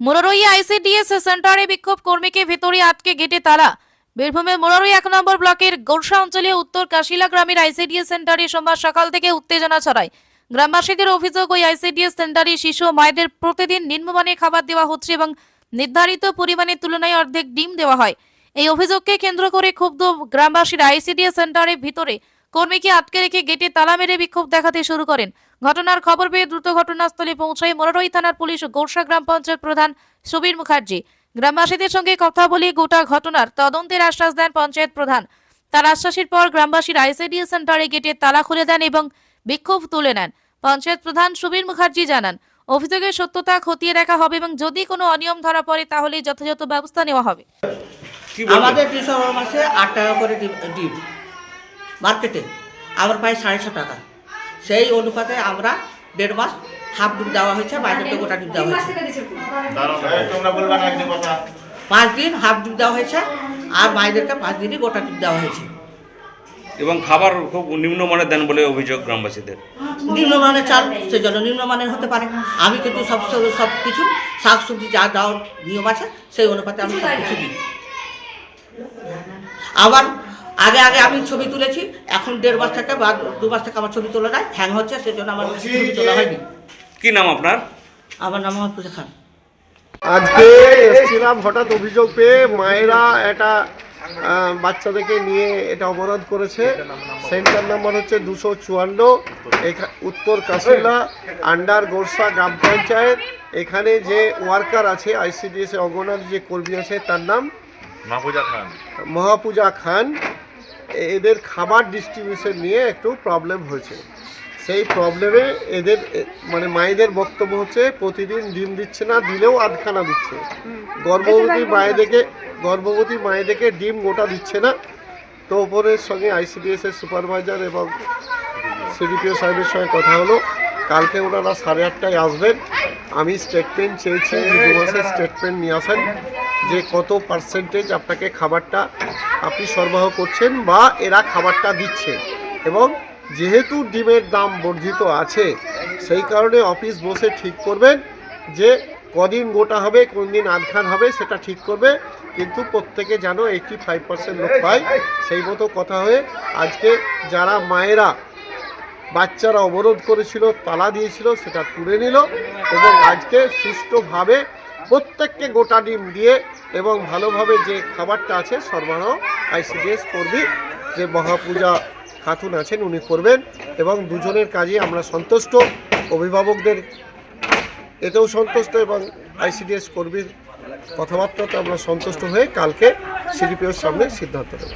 Murarai ICDS সেন্টারে বিক্ষোভ কর্মীকে ভেতরে আটকে গেটে তালা। বীরভূমের মোরারই এক নম্বর ব্লকের গোরসা অঞ্চলে উত্তর কাশিলা গ্রামের আইসিডিএস সেন্টারে সোমবার সকাল থেকে উত্তেজনা ছড়ায়। গ্রামবাসীদের অভিযোগ, ওই আইসিডিএস সেন্টারে শিশু মায়েদের প্রতিদিন নিম্নমানের খাবার দেওয়া হচ্ছে এবং নির্ধারিত পরিমাণের তুলনায় অর্ধেক ডিম দেওয়া হয়। এই অভিযোগকে কেন্দ্র করে ক্ষুব্ধ গ্রামবাসীরা আইসিডিএস সেন্টারের ভিতরে কর্মীকে আটকে রেখে গেটে তালা মেরে বিক্ষোভ দেখাতে শুরু করেন। ঘটনার খবর পেয়ে দ্রুত ঘটনাস্থলে পৌঁছায় মোরারই থানার পুলিশ ও গোরসা গ্রাম পঞ্চায়েত প্রধান সুবীর মুখার্জি। গ্রামবাসীদের সঙ্গে কথা বলে গোটা ঘটনার তদন্তের আশ্বাস দেন পঞ্চায়েত প্রধান। তার আশ্বাসের পর গ্রামবাসীর আইসিডিএস সেন্টারে গেটে তালা খুলে দেন এবং বিক্ষোভ তুলে নেন। পঞ্চায়েত প্রধান সুবীর মুখার্জি জানান অভিযোগের সত্যতা খতিয়ে দেখা হবে এবং যদি কোনো অনিয়ম ধরা পড়ে তাহলে যথাযথ ব্যবস্থা নেওয়া হবে। আমাদের ডিসেম্বর মাসে আট টাকা করে ডিম। মার্কেটে আমরা পাই সাড়ে ছ টাকা। সেই অনুপাতে আমরা দেড় মাস হাফ ডিম দেওয়া হয়েছে বাইরেতে গোটা ডিম দেওয়া হয়েছে। পাঁচ দিন হাফ ডিম দেওয়া হয়েছে আর মায়েদেরকে পাঁচ দিনই গোটা ডিম দেওয়া হয়েছে। এবং খাবার খুব নিম্নমানের দেন বলে অভিযোগ গ্রামবাসীদের। নিম্নমানের চাল সেজন্য নিম্নমানের হতে পারে। আমি কিন্তু সব সব কিছু শাক সবজি যা দেওয়ার নিয়ম আছে সেই অনুপাতে আমি সব কিছু দিই। আবার আগে আগে আমি ছবি তুলেছি এখন দেড় মাস থেকে বা দু মাস থেকে আমার ছবি তোলা নাই হ্যাং হচ্ছে সেজন্য আমার ছবি তোলা হয়নি। কি নাম আপনার? আমার নাম আমার পূজা খান। আজকে এসেছিলাম হঠাৎ অভিযোগ পেয়ে মায়েরা একটা আহ, বাচ্চাদেরকে নিয়ে এটা অবরোধ করেছে। সেন্টার নাম্বার হচ্ছে দুশো চুয়ান্ন এখা- উত্তর কাশিলা আন্ডার গোরসা গ্রাম পঞ্চায়েত। এখানে যে ওয়ার্কার আছে আইসিডিএস অঙ্গনার যে কর্মী আছে তার নাম মাহফুজা খান। মহাপূজা খান। এদের খাবার ডিস্ট্রিবিউশন নিয়ে একটু প্রবলেম হয়েছে। সেই প্রবলেমে এদের মানে মায়েদের বক্তব্য হচ্ছে প্রতিদিন ডিম দিচ্ছে না দিলেও আধখানা দিচ্ছে। গর্ভবতী মায়েদেরকে গর্ভবতী মায়েদেরকে ডিম গোটা দিচ্ছে না। তো ওপরের সঙ্গে আইসিডিএস এর সুপারভাইজার এবং সিডিপিও সাহেবের সঙ্গে কথা হলো। কালকে ওনারা সাড়ে আটটায় আসবেন। আমি স্টেটমেন্ট চেয়েছি যে দু মাসের স্টেটমেন্ট নিয়ে আসেন যে কত পার্সেন্টেজ আপনাকে খাবারটা আপনি সরবরাহ করছেন বা এরা খাবারটা দিচ্ছে। এবং যেহেতু ডিমের দাম বর্ধিত আছে, সেই কারণে অফিস বসে ঠিক করবেন যে কদিন গোটা হবে, কোন দিন আধখান হবে, সেটা ঠিক করবে। কিন্তু প্রত্যেকে যেন এইটটি ফাইভ পার্সেন্ট লোক পায়, সেই মতো কথা হয়ে আজকে যারা মায়েরা বাচ্চারা অবরোধ করেছিল, তালা দিয়েছিল, সেটা তুলে নিল এবং আজকে সুষ্ঠুভাবে প্রত্যেককে গোটা ডিম দিয়ে এবং ভালোভাবে যে খাবারটা আছে সরবরাহ আইসিডিএস করবি যে মহাপূজা খাতুন আছেন, উনি করবেন এবং দুজনের কাজে আমরা সন্তুষ্ট। অভিভাবকদের এতেও সন্তুষ্ট এবং আইসিডিএস কর্মীর কথাবার্তাতে আমরা সন্তুষ্ট হয়ে কালকে সিডিপিওর সামনে সিদ্ধান্ত নেব।